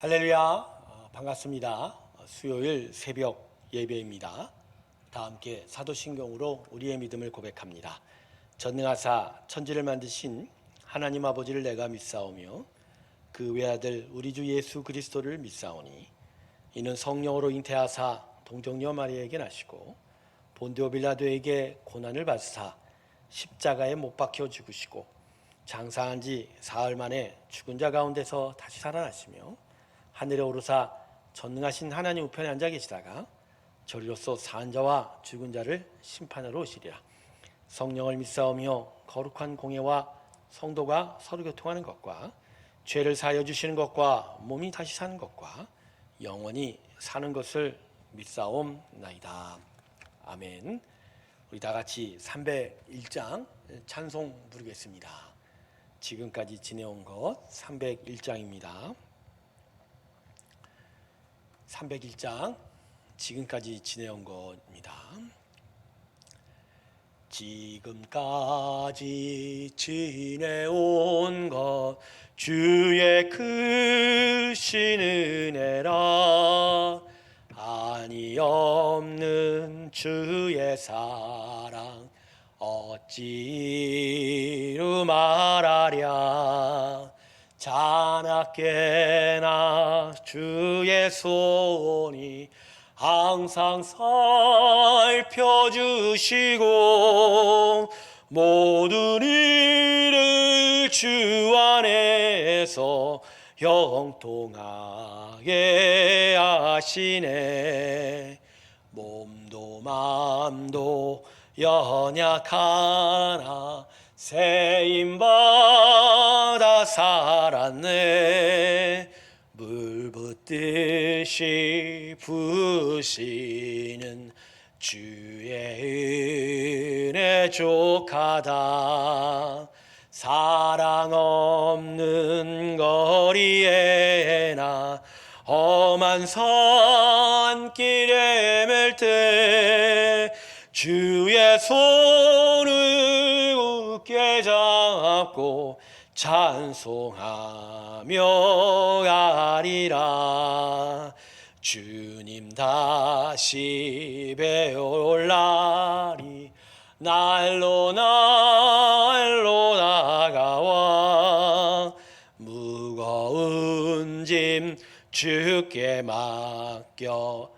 할렐루야 어, 반갑습니다. 어, 수요일 새벽 예배입니다. 다 함께 사도신경으로 우리의 믿음을 고백합니다. 전능하사 천지를 만드신 하나님 아버지를 내가 믿사오며 그 외아들 우리 주 예수 그리스도를 믿사오니 이는 성령으로 잉태하사 동정녀 마리아에게 나시고 본디오 빌라도에게 고난을 받으사 십자가에 못 박혀 죽으시고 장사한 지 사흘 만에 죽은 자 가운데서 다시 살아나시며 하늘에 오르사 전능하신 하나님 우편에 앉아 계시다가 저리로서 산 자와 죽은 자를 심판하러 오시리라. 성령을 믿사오며 거룩한 공예와 성도가 서로 교통하는 것과 죄를 사하여 주시는 것과 몸이 다시 사는 것과 영원히 사는 것을 믿사옵나이다. 아멘. 우리 다 같이 301장 찬송 부르겠습니다. 지금까지 지내온 것 301장입니다 301장 지금까지 지내온 것입니다. 지금까지 지내온 것 주의 크신 은혜라 아니 없는 주의 사랑 어찌로 말하랴 자나깨나 주의 손이 항상 살펴주시고 모든 일을 주 안에서 형통하게 하시네. 몸도 맘도 연약하나 세임받아 살았네. 물 붓듯이 부시는 주의 은혜 족하다. 사랑 없는 거리에 나 험한 산길에 맬때 주의 손을 굳게 잡고 찬송하며 가리라. 주님 다시 배울 날이 날로 날로 다가와. 무거운 짐 주께 맡겨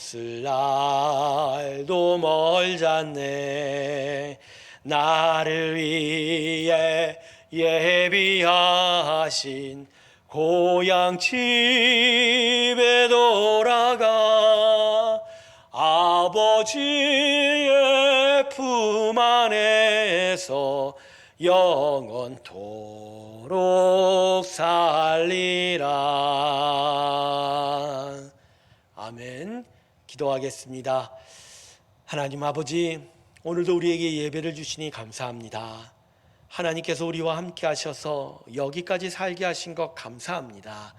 벗을 날도 멀잖네. 나를 위해 예비하신 고향 집에 돌아가 아버지의 품 안에서 영원토록 살리라 기도하겠습니다. 하나님 아버지, 오늘도 우리에게 예배를 주시니 감사합니다. 하나님께서 우리와 함께 하셔서 여기까지 살게 하신 것 감사합니다.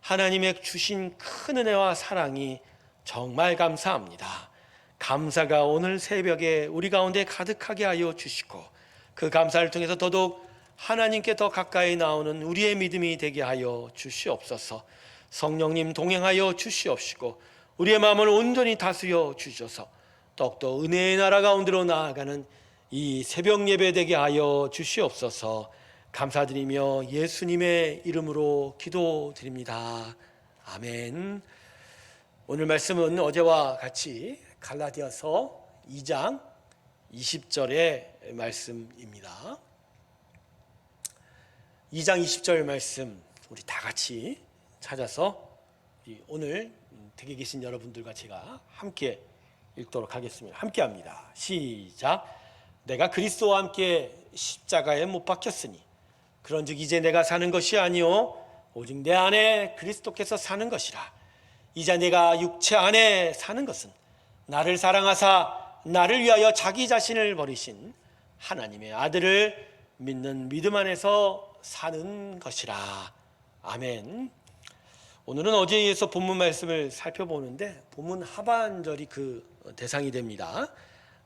하나님의 주신 큰 은혜와 사랑이 정말 감사합니다. 감사가 오늘 새벽에 우리 가운데 가득하게 하여 주시고 그 감사를 통해서 더더욱 하나님께 더 가까이 나오는 우리의 믿음이 되게 하여 주시옵소서. 성령님 동행하여 주시옵시고 우리의 마음을 온전히 다스려 주셔서 더욱더 은혜의 나라 가운데로 나아가는 이 새벽 예배 되게 하여 주시옵소서 감사드리며 예수님의 이름으로 기도드립니다. 아멘. 오늘 말씀은 어제와 같이 갈라디아서 2장 20절의 말씀입니다. 2장 20절 말씀 우리 다 같이 찾아서 오늘 댁에 계신 여러분들과 제가 함께 읽도록 하겠습니다. 함께 합니다. 시작. 내가 그리스도와 함께 십자가에 못 박혔으니 그런즉 이제 내가 사는 것이 아니요 오직 내 안에 그리스도께서 사는 것이라. 이제 내가 육체 안에 사는 것은 나를 사랑하사 나를 위하여 자기 자신을 버리신 하나님의 아들을 믿는 믿음 안에서 사는 것이라. 아멘. 오늘은 어제에 이어서 본문 말씀을 살펴보는데 본문 하반절이 그 대상이 됩니다.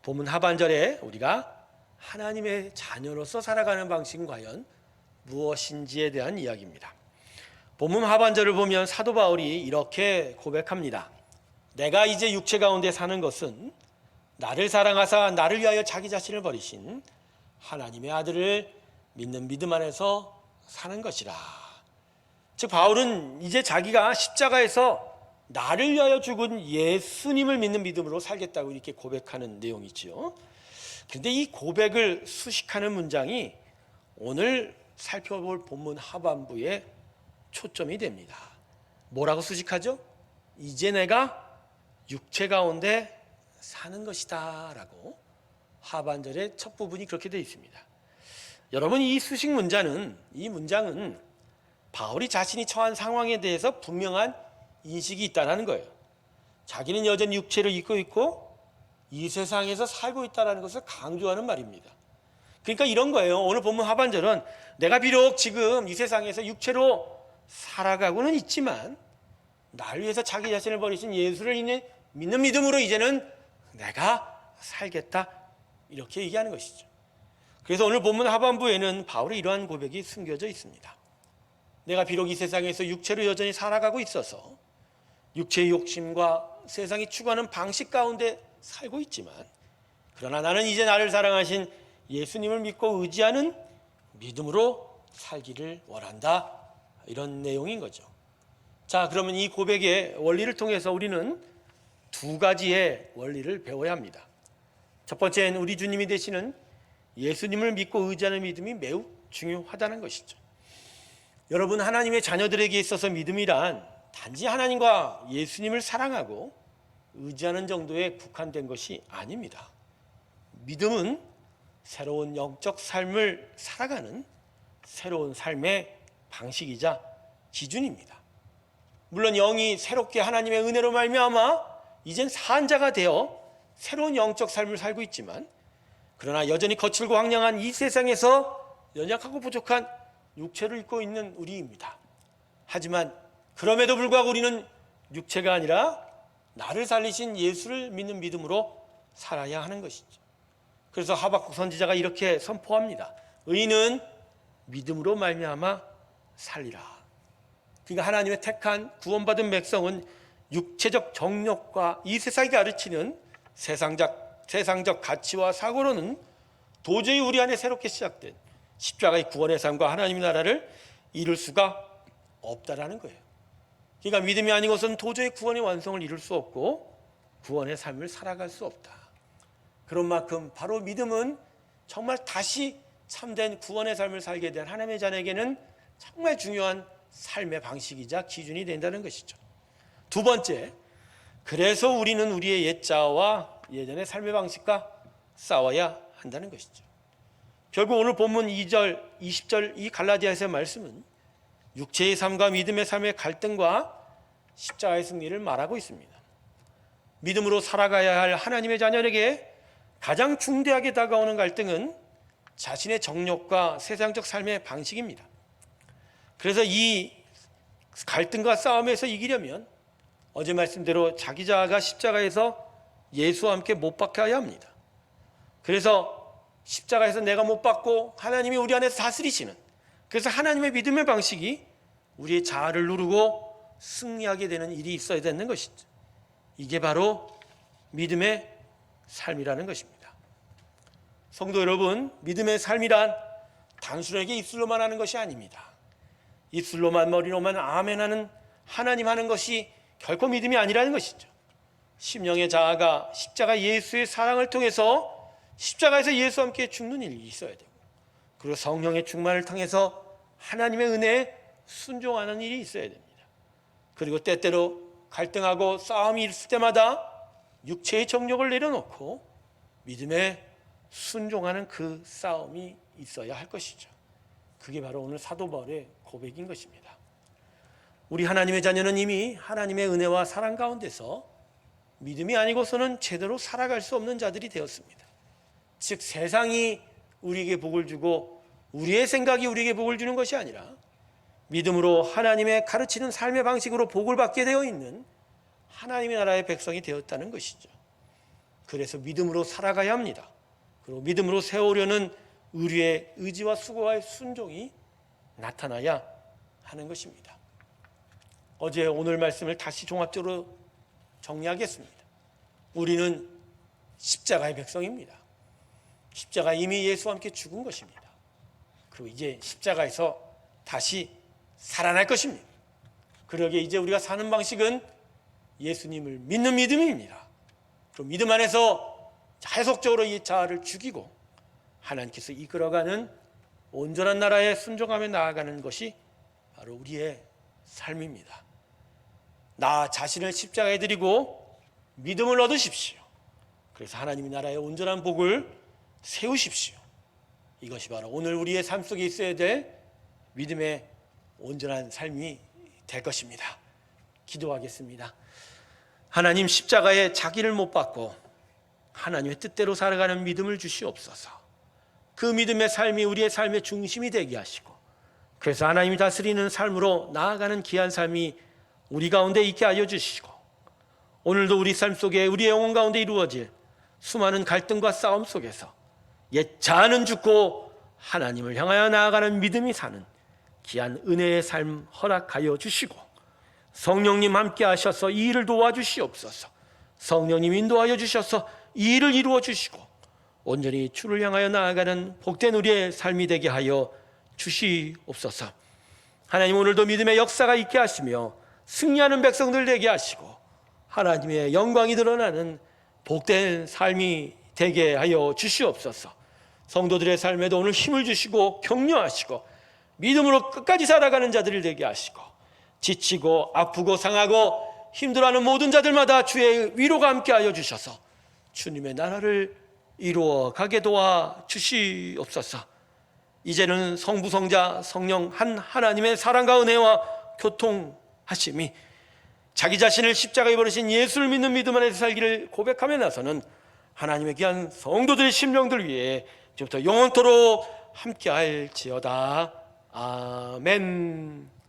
본문 하반절에 우리가 하나님의 자녀로서 살아가는 방식은 과연 무엇인지에 대한 이야기입니다. 본문 하반절을 보면 사도 바울이 이렇게 고백합니다. 내가 이제 육체 가운데 사는 것은 나를 사랑하사 나를 위하여 자기 자신을 버리신 하나님의 아들을 믿는 믿음 안에서 사는 것이라. 즉 바울은 이제 자기가 십자가에서 나를 위하여 죽은 예수님을 믿는 믿음으로 살겠다고 이렇게 고백하는 내용이지요. 그런데 이 고백을 수식하는 문장이 오늘 살펴볼 본문 하반부에 초점이 됩니다. 뭐라고 수식하죠? 이제 내가 육체 가운데 사는 것이다 라고 하반절의 첫 부분이 그렇게 되어 있습니다. 여러분 이 수식 문자는 이 문장은 바울이 자신이 처한 상황에 대해서 분명한 인식이 있다는 거예요. 자기는 여전히 육체를 입고 있고 이 세상에서 살고 있다는 것을 강조하는 말입니다. 그러니까 이런 거예요. 오늘 본문 하반절은 내가 비록 지금 이 세상에서 육체로 살아가고는 있지만 나를 위해서 자기 자신을 버리신 예수를 믿는, 믿음으로 이제는 내가 살겠다 이렇게 얘기하는 것이죠. 그래서 오늘 본문 하반부에는 바울의 이러한 고백이 숨겨져 있습니다. 내가 비록 이 세상에서 육체로 여전히 살아가고 있어서 육체의 욕심과 세상이 추구하는 방식 가운데 살고 있지만 그러나 나는 이제 나를 사랑하신 예수님을 믿고 의지하는 믿음으로 살기를 원한다. 이런 내용인 거죠. 자, 그러면 이 고백의 원리를 통해서 우리는 두 가지의 원리를 배워야 합니다. 첫 번째는 우리 주님이 되시는 예수님을 믿고 의지하는 믿음이 매우 중요하다는 것이죠. 여러분 하나님의 자녀들에게 있어서 믿음이란 단지 하나님과 예수님을 사랑하고 의지하는 정도에 국한된 것이 아닙니다. 믿음은 새로운 영적 삶을 살아가는 새로운 삶의 방식이자 기준입니다. 물론 영이 새롭게 하나님의 은혜로 말미암아 이젠 산자가 되어 새로운 영적 삶을 살고 있지만 그러나 여전히 거칠고 황량한 이 세상에서 연약하고 부족한 육체를 입고 있는 우리입니다. 하지만 그럼에도 불구하고 우리는 육체가 아니라 나를 살리신 예수를 믿는 믿음으로 살아야 하는 것이죠. 그래서 하박국 선지자가 이렇게 선포합니다. 의인은 믿음으로 말미암아 살리라. 그러니까 하나님의 택한 구원받은 백성은 육체적 정욕과 이 세상이 가르치는 세상적 세상적 가치와 사고로는 도저히 우리 안에 새롭게 시작된 십자가의 구원의 삶과 하나님의 나라를 이룰 수가 없다라는 거예요. 그러니까 믿음이 아닌 것은 도저히 구원의 완성을 이룰 수 없고 구원의 삶을 살아갈 수 없다. 그런 만큼 바로 믿음은 정말 다시 참된 구원의 삶을 살게 된 하나님의 자녀에게는 정말 중요한 삶의 방식이자 기준이 된다는 것이죠. 두 번째, 그래서 우리는 우리의 옛자와 예전의 삶의 방식과 싸워야 한다는 것이죠. 결국 오늘 본문 2절, 20절 이 갈라디아서의 말씀은 육체의 삶과 믿음의 삶의 갈등과 십자가의 승리를 말하고 있습니다. 믿음으로 살아가야 할 하나님의 자녀에게 가장 중대하게 다가오는 갈등은 자신의 정욕과 세상적 삶의 방식입니다. 그래서 이 갈등과 싸움에서 이기려면 어제 말씀대로 자기 자아가 십자가에서 예수와 함께 못 박혀야 합니다. 그래서 십자가에서 내가 못 받고 하나님이 우리 안에서 다스리시는 그래서 하나님의 믿음의 방식이 우리의 자아를 누르고 승리하게 되는 일이 있어야 되는 것이죠. 이게 바로 믿음의 삶이라는 것입니다. 성도 여러분, 믿음의 삶이란 단순하게 입술로만 하는 것이 아닙니다. 입술로만 머리로만 아멘하는 하나님 하는 것이 결코 믿음이 아니라는 것이죠. 심령의 자아가 십자가 예수의 사랑을 통해서 십자가에서 예수와 함께 죽는 일이 있어야 되고 그리고 성령의 충만을 통해서 하나님의 은혜에 순종하는 일이 있어야 됩니다. 그리고 때때로 갈등하고 싸움이 있을 때마다 육체의 정욕을 내려놓고 믿음에 순종하는 그 싸움이 있어야 할 것이죠. 그게 바로 오늘 사도 바울의 고백인 것입니다. 우리 하나님의 자녀는 이미 하나님의 은혜와 사랑 가운데서 믿음이 아니고서는 제대로 살아갈 수 없는 자들이 되었습니다. 즉 세상이 우리에게 복을 주고 우리의 생각이 우리에게 복을 주는 것이 아니라 믿음으로 하나님의 가르치는 삶의 방식으로 복을 받게 되어 있는 하나님의 나라의 백성이 되었다는 것이죠. 그래서 믿음으로 살아가야 합니다. 그리고 믿음으로 세우려는 우리의 의지와 수고와 순종이 나타나야 하는 것입니다. 어제 오늘 말씀을 다시 종합적으로 정리하겠습니다. 우리는 십자가의 백성입니다. 십자가 이미 예수와 함께 죽은 것입니다. 그리고 이제 십자가에서 다시 살아날 것입니다. 그러기에 이제 우리가 사는 방식은 예수님을 믿는 믿음입니다. 그 믿음 안에서 계속적으로 이 자아를 죽이고 하나님께서 이끌어가는 온전한 나라에 순종하며 나아가는 것이 바로 우리의 삶입니다. 나 자신을 십자가에 드리고 믿음을 얻으십시오. 그래서 하나님의 나라의 온전한 복을 세우십시오. 이것이 바로 오늘 우리의 삶 속에 있어야 될 믿음의 온전한 삶이 될 것입니다. 기도하겠습니다. 하나님 십자가에 자기를 못 받고 하나님의 뜻대로 살아가는 믿음을 주시옵소서. 그 믿음의 삶이 우리의 삶의 중심이 되게 하시고 그래서 하나님이 다스리는 삶으로 나아가는 귀한 삶이 우리 가운데 있게 하여 주시고 오늘도 우리 삶 속에 우리의 영혼 가운데 이루어질 수많은 갈등과 싸움 속에서 옛 자아는 죽고 하나님을 향하여 나아가는 믿음이 사는 귀한 은혜의 삶 허락하여 주시고 성령님 함께 하셔서 이 일을 도와주시옵소서 성령님 인도하여 주셔서 이 일을 이루어 주시고 온전히 주를 향하여 나아가는 복된 우리의 삶이 되게 하여 주시옵소서 하나님 오늘도 믿음의 역사가 있게 하시며 승리하는 백성들 되게 하시고 하나님의 영광이 드러나는 복된 삶이 되게 하여 주시옵소서. 성도들의 삶에도 오늘 힘을 주시고 격려하시고 믿음으로 끝까지 살아가는 자들을 되게 하시고 지치고 아프고 상하고 힘들어하는 모든 자들마다 주의 위로가 함께 하여 주셔서 주님의 나라를 이루어 가게 도와 주시옵소서. 이제는 성부 성자 성령 한 하나님의 사랑과 은혜와 교통하심이 자기 자신을 십자가에 버리신 예수를 믿는 믿음 안에서 살기를 고백하며 나서는 하나님의 귀한 성도들의 심령들 위해 지금부터 영원토록 함께 할지어다. 아멘